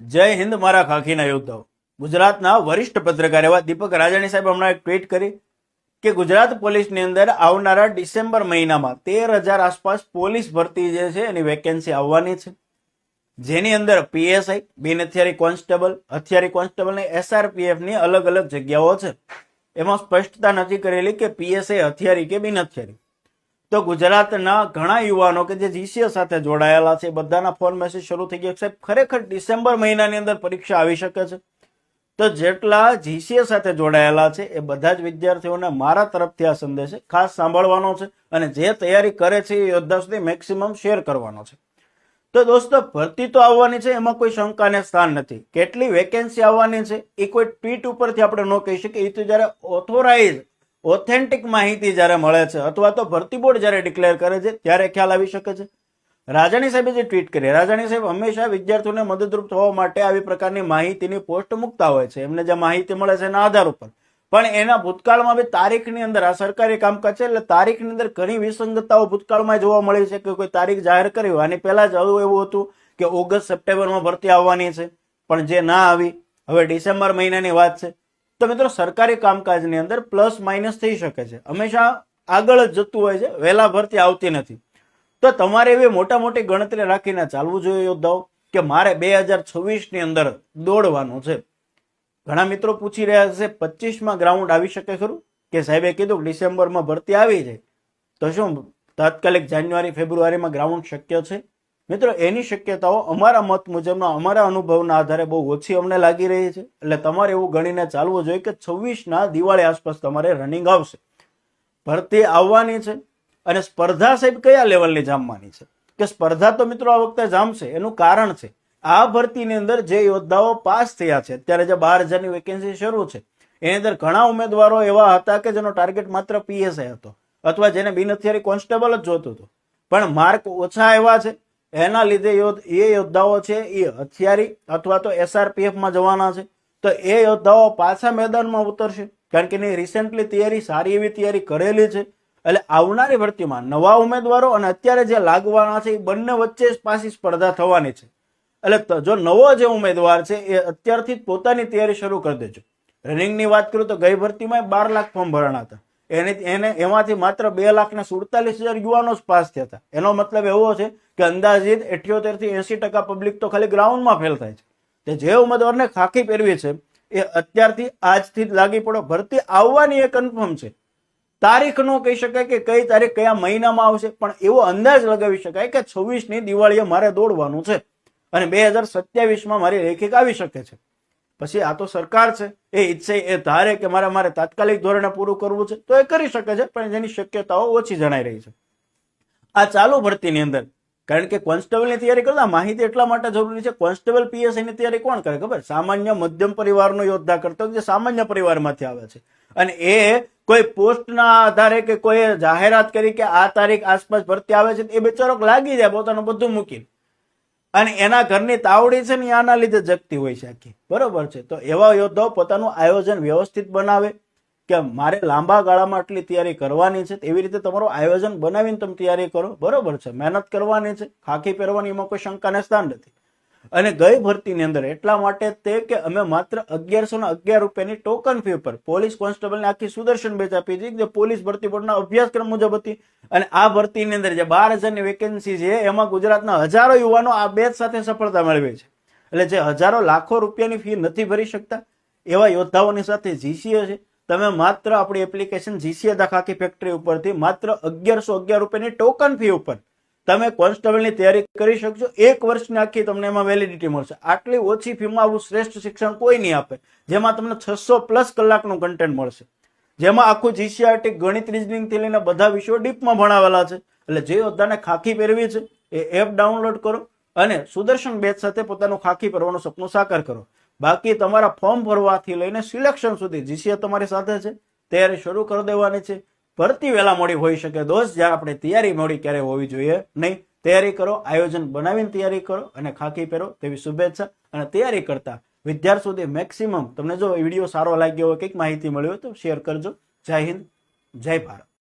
જય હિન્દ, મારા ખાખીના યોદ્ધાઓ. ગુજરાતના વરિષ્ઠ પત્રકાર એવા દીપક રાજાણી સાહેબ હમણાં એક ટ્વીટ કરી કે ગુજરાત પોલીસની અંદર આવનારા ડિસેમ્બર મહિનામાં તેર હજાર આસપાસ પોલીસ ભરતી જે છે એની વેકેન્સી આવવાની છે. જેની અંદર પીએસઆઈ બિન હથિયારી કોન્સ્ટેબલ હથિયારી કોન્સ્ટેબલ ને એસઆરપીએફની અલગ અલગ જગ્યાઓ છે. એમાં સ્પષ્ટતા નથી કરેલી કે પીએસઆઈ હથિયારી કે બિન હથિયારી. તો ગુજરાતના ઘણા યુવાનો કે જે જીસીએ સાથે જોડાયેલા છે, બધાના ફોન મેસેજ શરૂ થઈ ગયા છે. ખરેખર ડિસેમ્બર મહિનાની અંદર પરીક્ષા આવી શકે છે. તો જેટલા જીસીએ સાથે જોડાયેલા છે, એ બધા જ વિદ્યાર્થીઓને મારા તરફથી આ સંદેશ ખાસ સાંભળવાનો છે અને જે તૈયારી કરે છે, એ યોદ્ધા સુધી મેક્સિમમ શેર કરવાનો છે. તો દોસ્તો, ભરતી તો આવવાની છે, એમાં કોઈ શંકાને સ્થાન નથી. કેટલી વેકેન્સી આવવાની છે, એ કોઈ ટ્વીટ ઉપરથી આપણે ન કહી શકીએ. એ તો જ્યારે ઓથોરાઇઝ ઓથેન્ટિક માહિતી જ્યારે મળે છે અથવા તો ભરતી બોર્ડ જ્યારે ડિક્લેર કરે છે, ત્યારે ખ્યાલ આવી શકે છે. રાજાણી સાહેબે જે ટ્વીટ કરી, રાજાણી સાહેબ હંમેશા વિદ્યાર્થીઓને મદદરૂપ થવા માટે આવી પ્રકારની માહિતીની પોસ્ટ મૂકતા હોય છે. એમને જે માહિતી મળે છે એના આધાર ઉપર. પણ એના ભૂતકાળમાં બી તારીખની અંદર આ સરકારી કામકાજ છે, એટલે તારીખની અંદર ઘણી વિસંગતતાઓ ભૂતકાળમાં જોવા મળી છે કે કોઈ તારીખ જાહેર કરી હોય. આની પહેલા જ એવું હતું કે ઓગસ્ટ, સપ્ટેમ્બરમાં ભરતી આવવાની છે. પણ જે ના આવી, હવે ડિસેમ્બર મહિનાની વાત છે. તો મિત્રો સરકારી કામકાજની અંદર પ્લસ માઇનસ થઈ શકે છે. હંમેશા આગળ જ જતું હોય છે, વહેલા ભરતી આવતી નથી. તો તમારે એવી મોટા મોટી ગણતરી રાખીને ચાલવું જોઈએ યોદ્ધાઓ, કે મારે બે હજાર છવ્વીસની અંદર દોડવાનું છે. ઘણા મિત્રો પૂછી રહ્યા છે, પચીસમાં ગ્રાઉન્ડ આવી શકે ખરું? કે સાહેબે કીધું ડિસેમ્બરમાં ભરતી આવી જાય. તો શું, તાત્કાલિક જાન્યુઆરી, ફેબ્રુઆરીમાં ગ્રાઉન્ડ શક્ય છે? મિત્રો, એની શક્યતાઓ અમારા મત મુજબના, અમારા અનુભવના આધારે બહુ ઓછી અમને લાગી રહી છે. એટલે તમારે એવું ગણીને ચાલવું જોઈએ કે છવ્વીસના દિવાળી આસપાસ તમારે રનિંગ આવશે. ભરતી આવવાની છે અને સ્પર્ધા સાહેબ કયા લેવલની જામવાની છે? કે સ્પર્ધા તો મિત્રો આ વખતે જામશે, એનું કારણ છે. આ ભરતીની અંદર જે યોદ્ધાઓ પાસ થયા છે, અત્યારે જે બાર હજારની વેકેન્સી શરૂ છે, એની અંદર ઘણા ઉમેદવારો એવા હતા કે જેનો ટાર્ગેટ માત્ર પીએસઆઈ હતો, અથવા જેને બિન હથિયારી કોન્સ્ટેબલ જ જોતું હતું. પણ માર્ક ઓછા એવા છે એના લીધે એ યોદ્ધાઓ છે, એ હથિયારી અથવા તો એસઆરપીએફમાં જવાના છે. તો એ યોદ્ધાઓ પાછા મેદાનમાં ઉતરશે. કારણ કે એની રિસેન્ટલી તૈયારી સારી એવી તૈયારી કરેલી છે. એટલે આવનારી ભરતીમાં નવા ઉમેદવારો અને અત્યારે જે લાગવાના છે, એ બંને વચ્ચે જ પાછી સ્પર્ધા થવાની છે. એટલે જો નવો જે ઉમેદવાર છે, એ અત્યારથી જ પોતાની તૈયારી શરૂ કરી દેજો. રનિંગની વાત કરું તો ગઈ ભરતીમાં બાર લાખ ફોર્મ ભરાણા હતા. એને એને એમાંથી માત્ર બે લાખ ને સુડતાલીસ હજાર યુવાનો જ પાસ થયા હતા. એનો મતલબ એવો છે કે અંદાજિત અઠ્યોતેરથી એસી ટકા પબ્લિક તો ખાલી ગ્રાઉન્ડમાં ફેલ થાય છે. તે જે ઉમેદવારને ખાખી પહેરવી છે, એ અત્યારથી આજથી જ લાગી પડો. ભરતી આવવાની એ કન્ફર્મ છે. તારીખ નો કહી શકાય કે કઈ તારીખ કયા મહિનામાં આવશે, પણ એવો અંદાજ લગાવી શકાય કે છવ્વીસની દિવાળીએ મારે દોડવાનું છે. અને બે હજાર સત્યાવીસમાં મારી લેખિક આવી શકે છે. પછી આ તો સરકાર છે. એ ઈચ્છે એ ધારે કે મારે મારે તાત્કાલિક ધોરણે પૂરું કરવું છે તો એ કરી શકે છે, પણ જેની શક્યતાઓ ઓછી જણાઈ રહી છે. આ ચાલુ ભરતીની અંદર, કારણ કે કોન્સ્ટેબલની તૈયારી કરતા માહિતી એટલા માટે જરૂરી છે, કોન્સ્ટેબલ પીએસઆઈ ની તૈયારી કોણ કરે ખબર? સામાન્ય મધ્યમ પરિવારનો યોદ્ધા કરતો જે સામાન્ય પરિવારમાંથી આવે છે. અને એ કોઈ પોસ્ટના આધારે કે કોઈ જાહેરાત કરી કે આ તારીખ આસપાસ ભરતી આવે છે, એ બિચારો લાગી જાય પોતાનું બધું મૂકીને. અને એના ઘરની તાવડી છે ને આના લીધે જગતી હોય છે આખી. બરોબર છે? તો એવા યોદ્ધાઓ પોતાનું આયોજન વ્યવસ્થિત બનાવે કે મારે લાંબા ગાળામાં આટલી તૈયારી કરવાની છે એવી રીતે તમારું આયોજન બનાવીને તમે તૈયારી કરો. બરોબર છે? મહેનત કરવાની છે, ખાખી પહેરવાની એમાં કોઈ શંકાને સ્થાન નથી. અને ગઈ ભરતીની અંદર એટલા માટે તે કે અમે માત્ર અગિયારસો ને અગિયાર રૂપિયાની ટોકન ફી ઉપર પોલીસ કોન્સ્ટેબલને આખી સુદર્શન બેચ આપી હતી જે પોલીસ ભરતી બોર્ડના અભ્યાસક્રમ મુજબ હતી. અને આ ભરતીની અંદર જે બાર હજારની વેકેન્સી છે, એમાં ગુજરાતના હજારો યુવાનો આ બેચ સાથે સફળતા મેળવે છે. એટલે જે હજારો લાખો રૂપિયાની ફી નથી ભરી શકતા, એવા યોદ્ધાઓની સાથે જીસીએ છે. તમે માત્ર આપણી એપ્લિકેશન જીસીએ દાખાકી ફેક્ટરી ઉપરથી માત્ર અગિયારસો અગિયાર રૂપિયાની ટોકન ફી ઉપર તમે કોન્સ્ટેબલની તૈયારી કરી શકશો. એક વર્ષની આખી તમને એમાં વેલિડિટી મળશે. આટલી ઓછી ફીમાં આવું શ્રેષ્ઠ શિક્ષણ કોઈ નહીં આપે. જેમાં તમને છસો પ્લસ કલાકનું કન્ટેન્ટ મળશે. જેમાં આખું જીસીઆરટી ગણિત રિઝનિંગથી લઈને બધા વિષયો ડીપમાં ભણાવેલા છે. એટલે જે યોદ્ધાને ખાખી પહેરવી છે, એ એપ ડાઉનલોડ કરો અને સુદર્શન બેચ સાથે પોતાનું ખાખી પહેરવાનું સપનું સાકાર કરો. બાકી તમારા ફોર્મ ભરવાથી લઈને સિલેક્શન સુધી જીસીએ તમારી સાથે છે. તૈયારી શરૂ કરી દેવાની છે. ભરતી વહેલા મોડી હોઈ શકે, દોસ્ત, જ્યાં આપણે તૈયારી મોડી ક્યારે હોવી જોઈએ નહીં. તૈયારી કરો, આયોજન બનાવીને તૈયારી કરો અને ખાખી પહેરો તેવી શુભેચ્છા. અને તૈયારી કરતા વિદ્યાર્થી સુધી મેક્સિમમ તમને જો વીડિયો સારો લાગ્યો હોય, કંઈક માહિતી મળી હોય તો શેર કરજો. જય હિન્દ, જય ભારત.